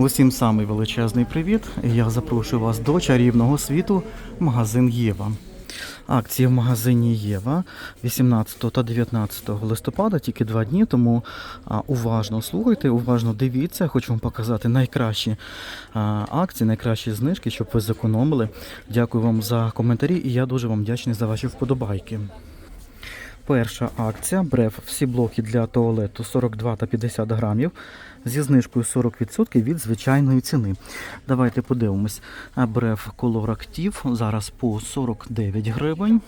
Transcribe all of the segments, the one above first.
Усім самий величезний привіт. Я запрошую вас до чарівного світу магазин Єва. Акції в магазині Єва 18 та 19 листопада, тільки два дні, тому уважно слухайте, уважно дивіться. Хочу вам показати найкращі акції, найкращі знижки, щоб ви зекономили. Дякую вам за коментарі і я дуже вам вдячний за ваші вподобайки. Перша акція брев всі блоки для туалету 42 та 50 грамів зі знижкою 40% від звичайної ціни. Давайте подивимось. А Брев Color Active зараз по 49 гривень.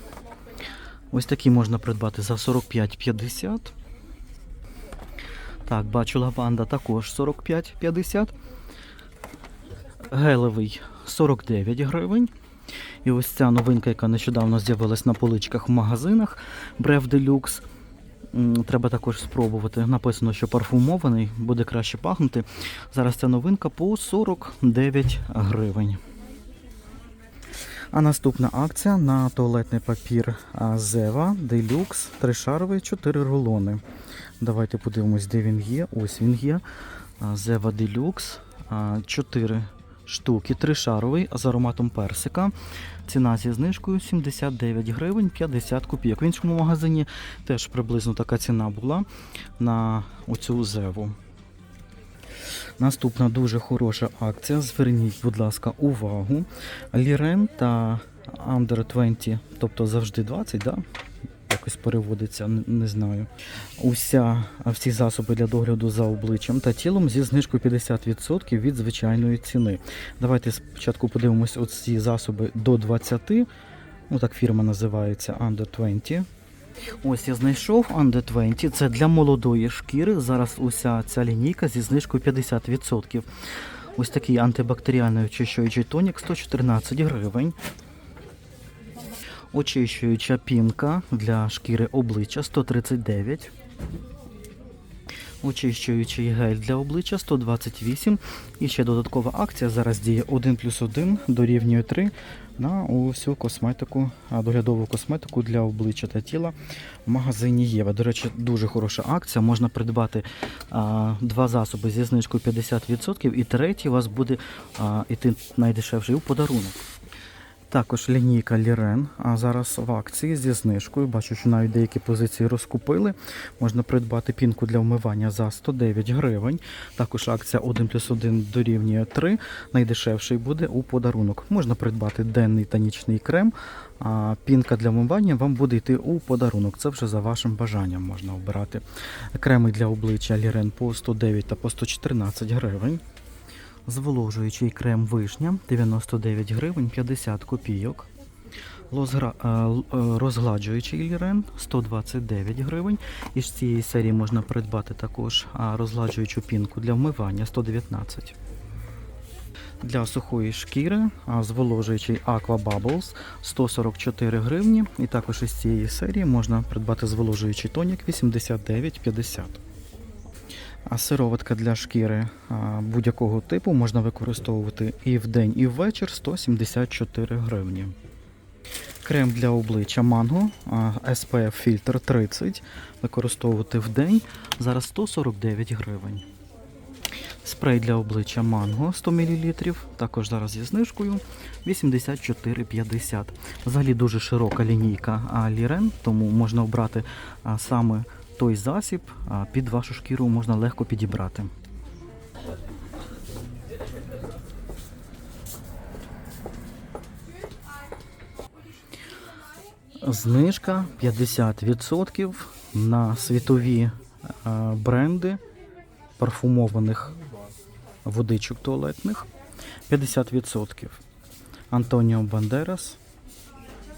Ось такі можна придбати за 45,50. Так, бачу лаванда також 45,50. Гелевий 49 гривень. І ось ця новинка, яка нещодавно з'явилась на поличках в магазинах Брев Deluxe. Треба також спробувати. Написано, що парфумований, буде краще пахнути. Зараз ця новинка по 49 гривень. А наступна акція на туалетний папір Зева Deluxe тришаровий 4 рулони. Давайте подивимось, де він є. Ось він є. Зева Deluxe 4 штуки, тришаровий з ароматом персика. Ціна зі знижкою 79 гривень 50 копійок. В іншому магазині теж приблизно така ціна була на оцю зеву. Наступна дуже хороша акція. Зверніть, будь ласка, увагу. Лірен та Under 20, тобто завжди 20, да? Якось переводиться, не, знаю. Уся, всі засоби для догляду за обличчям та тілом зі знижкою 50% від звичайної ціни. Давайте спочатку подивимось оці засоби до 20. Ну так фірма називається Under 20. Ось я знайшов Under 20. Це для молодої шкіри. Зараз уся ця лінійка зі знижкою 50%. Ось такий антибактеріальний очищуючий тонік 114 гривень. Очищуюча пінка для шкіри обличчя 139. Очищуючий гель для обличчя 128. І ще додаткова акція зараз діє 1 плюс 1 дорівнює 3 на усю косметику, доглядову косметику для обличчя та тіла в магазині Єва. До речі, дуже хороша акція. Можна придбати а, два засоби зі знижкою 50%, і третій у вас буде а, іти найдешевший у подарунок. Також лінійка Лірен, а зараз в акції зі знижкою. Бачу, що навіть деякі позиції розкупили. Можна придбати пінку для вмивання за 109 гривень. Також акція 1 плюс 1 дорівнює 3. Найдешевший буде у подарунок. Можна придбати денний та нічний крем, а пінка для вмивання вам буде йти у подарунок. Це вже за вашим бажанням можна обирати. Креми для обличчя Лірен по 109 та по 114 гривень. Зволожуючий крем вишня 99 гривень 50 копійок. Е, е, Розгладжуючий лірен 129 гривень. Із цієї серії можна придбати також розгладжуючу пінку для вмивання 119. Для сухої шкіри зволожуючий Aqua Bubbles 144 гривні. І також із цієї серії можна придбати зволожуючий тонік 89,50. А сироватка для шкіри будь-якого типу можна використовувати і вдень, і ввечір 174 гривні. Крем для обличчя а, SPF фільтр 30 використовувати вдень зараз 149 гривень. Спрей для обличчя Манго 100 мл, також зараз зі знижкою 84,50. Взагалі дуже широка лінійка Лірен, тому можна обрати саме той засіб під вашу шкіру можна легко підібрати. Знижка 50% на світові бренди парфумованих водичок туалетних. 50%. Антоніо Бандерас,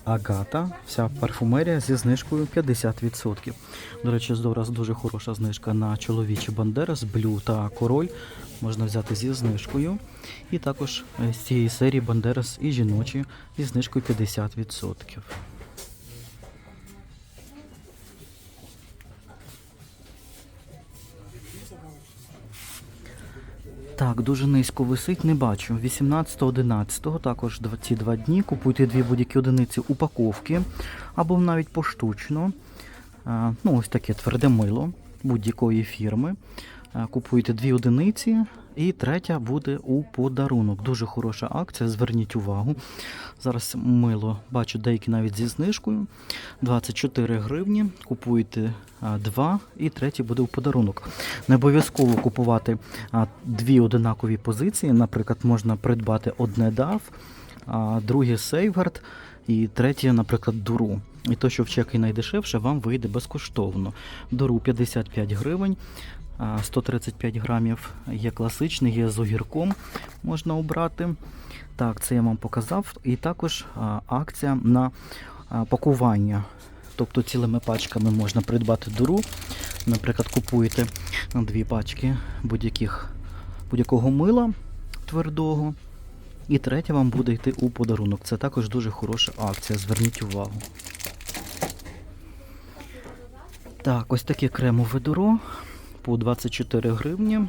Агата, вся парфумерія зі знижкою 50%. До речі, зараз дуже хороша знижка на чоловічі Бандерас, Блю та Король. Можна взяти зі знижкою. І також е, з цієї серії Бандерас і жіночі зі знижкою 50%. Так, дуже низько висить, не бачу. 18-11, також ці два дні. Купуйте дві будь-які одиниці упаковки або навіть поштучно. Ну, ось таке тверде мило будь-якої фірми. Купуйте дві одиниці І третя буде у подарунок. Дуже хороша акція. Зверніть увагу. Зараз мило бачу деякі навіть зі знижкою. 24 гривні. Купуєте два, і третій буде у подарунок. Не обов'язково купувати дві одинакові позиції. Наприклад, можна придбати одне DAF, друге Safeguard і третє, наприклад, дуру. І то, що в чеки найдешевше, вам вийде безкоштовно. Дуру 55 гривень. А, 135 грамів є класичний, є з огірком, можна обрати. Так, це я вам показав. І також акція на пакування. Тобто цілими пачками можна придбати дуру. Наприклад, купуєте дві пачки будь-якого мила твердого. І третя вам буде йти у подарунок. Це також дуже хороша акція. Зверніть увагу. Так, ось таке кремове дуро по 24 гривні.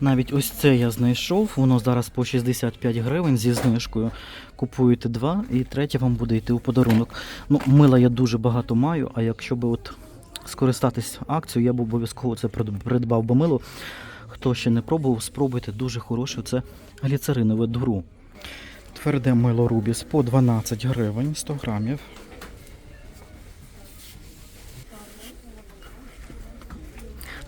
Навіть ось це я знайшов, воно зараз по 65 гривень зі знижкою. Купуєте два і третє вам буде йти у подарунок. Ну, мила я дуже багато маю, а якщо би от скористатись акцією, я б обов'язково це придбав би мило. Хто ще не пробував, спробуйте дуже хороше. Це гліцеринове дуру. Тверде мило Рубіс по 12 гривень 100 грамів.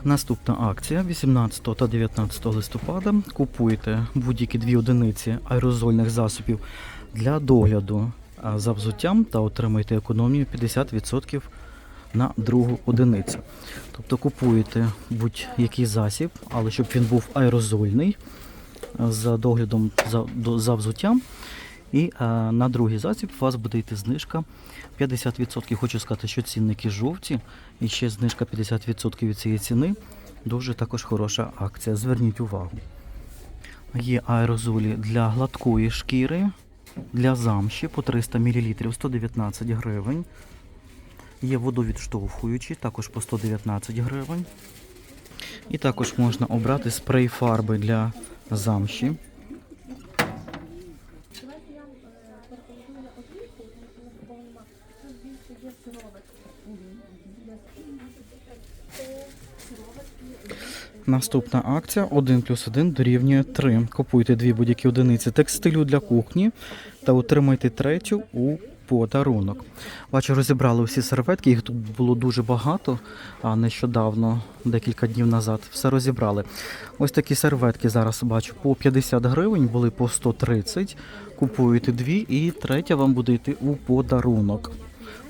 Наступна акція 18 та 19 листопада. Купуєте будь-які дві одиниці аерозольних засобів для догляду за взуттям та отримуєте економію 50% на другу одиницю. Тобто купуєте будь-який засіб, але щоб він був аерозольний за доглядом за, за взуттям. І а, на другий засіб у вас буде йти знижка 50%. Хочу сказати, що цінники жовті, і ще знижка 50% від цієї ціни. Дуже також хороша акція. Зверніть увагу. Є аерозолі для гладкої шкіри, для замші по 300 мл 119 гривень. Є водовідштовхуючі, також по 119 гривень. І також можна обрати спрей фарби для замші. Наступна акція 1 плюс 1 дорівнює 3. Купуйте дві будь-які одиниці текстилю для кухні та отримайте третю у подарунок. Бачу, розібрали всі серветки, їх тут було дуже багато, а нещодавно, декілька днів назад, все розібрали. Ось такі серветки зараз бачу по 50 гривень, були по 130. Купуєте дві і третя вам буде йти у подарунок.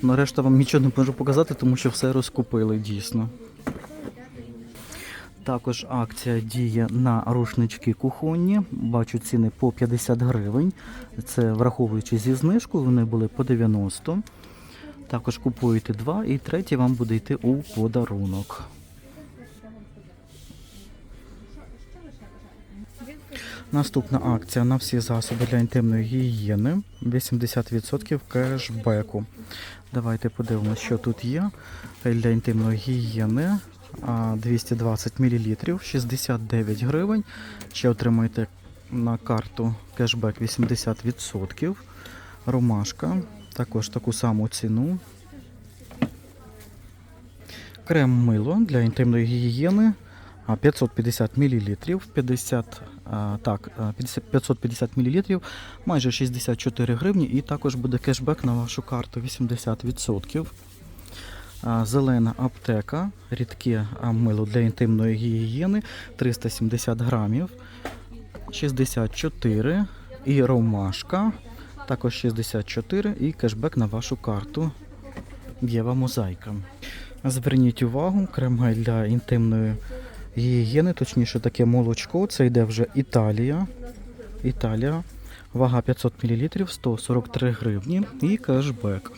Нарешті вам нічого не можу показати, тому що все розкупили дійсно. Також акція діє на рушнички кухонні. Бачу ціни по 50 гривень. Це враховуючи зі знижкою, вони були по 90. Також купуєте два і третій вам буде йти у подарунок. Наступна акція на всі засоби для інтимної гігієни. 80% кешбеку. Давайте подивимося, що тут є. Для інтимної гігієни 220 мл, 69 гривень. Ще отримаєте на карту кешбек 80%. Ромашка. Також таку саму ціну. Крем мило для інтимної гігієни 550 мл, 50, так, 550 мл, майже 64 гривні, і також буде кешбек на вашу карту 80%. Зелена аптека, рідке мило для інтимної гігієни 370 грамів, 64 і ромашка, також 64 і кешбек на вашу карту. Єва мозаїка. Зверніть увагу, крем-гель для інтимної гігієни, точніше таке молочко. Це йде вже Італія. Італія. Вага 500 мл, 143 гривні і кешбек.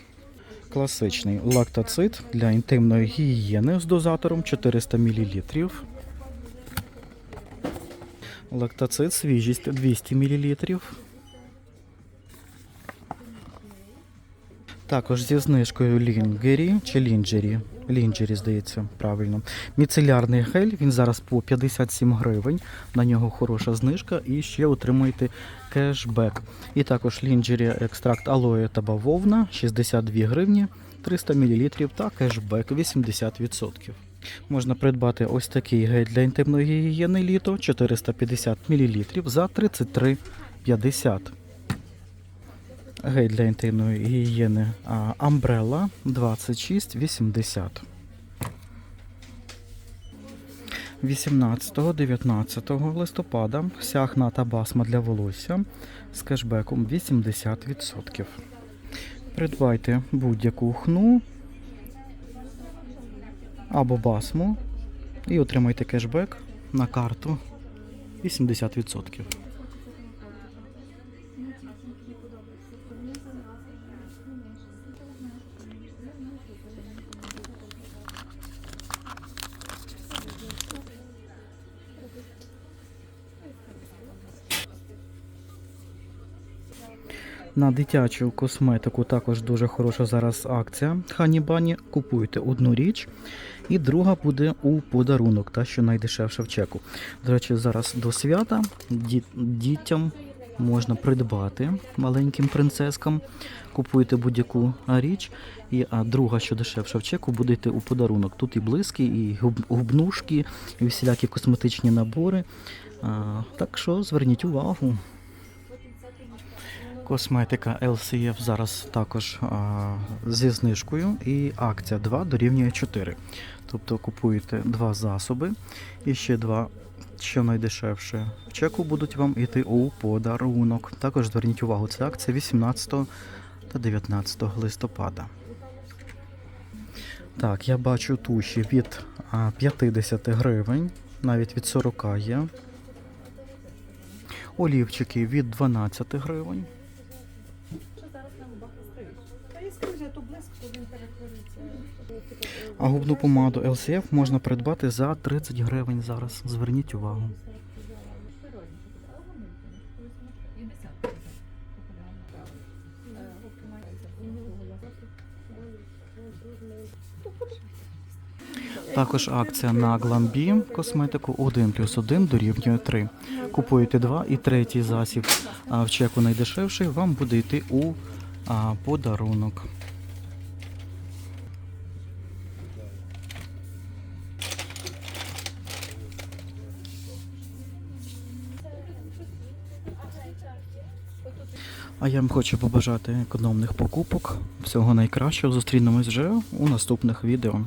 Класичний лактоцит для інтимної гігієни з дозатором 400 мл. Лактоцит свіжість 200 мл. Також зі знижкою Лінгері чи Лінджері. Лінджері, здається, правильно. Міцелярний гель, він зараз по 57 гривень. На нього хороша знижка і ще отримуєте кешбек. І також лінджері екстракт алоє та бавовна 62 гривні, 300 мл та кешбек 80%. Можна придбати ось такий гель для інтимної гігієни літо 450 мл за 33,50. Гель для інтимної гігієни Umbrella 26,80. 18-19 листопада сяхна та басма для волосся з кешбеком 80%. Придбайте будь-яку хну або басму і отримайте кешбек на карту 80%. На дитячу косметику також дуже хороша зараз акція Ханібані. Купуйте одну річ, і друга буде у подарунок, та що найдешевша в чеку. До речі, зараз до свята ді- дітям можна придбати маленьким принцескам. Купуєте будь-яку річ, і а друга, що дешевша в чеку, буде йти у подарунок. Тут і блиски, і губ- губнушки, і всілякі косметичні набори. А, так що зверніть увагу. Косметика LCF зараз також а, зі знижкою і акція 2 дорівнює 4. Тобто купуєте два засоби і ще два, що найдешевше. В чеку будуть вам іти у подарунок. Також зверніть увагу, це акція 18 та 19 листопада. Так, я бачу туші від 50 гривень, навіть від 40 є. Олівчики від 12 гривень. А губну помаду LCF можна придбати за 30 гривень зараз. Зверніть увагу. Також акція на Glambi косметику 1 плюс 1 дорівнює 3. Купуєте два і третій засіб а в чеку найдешевший вам буде йти у подарунок. А я вам хочу побажати економних покупок. Всього найкращого. Зустрінемось вже у наступних відео.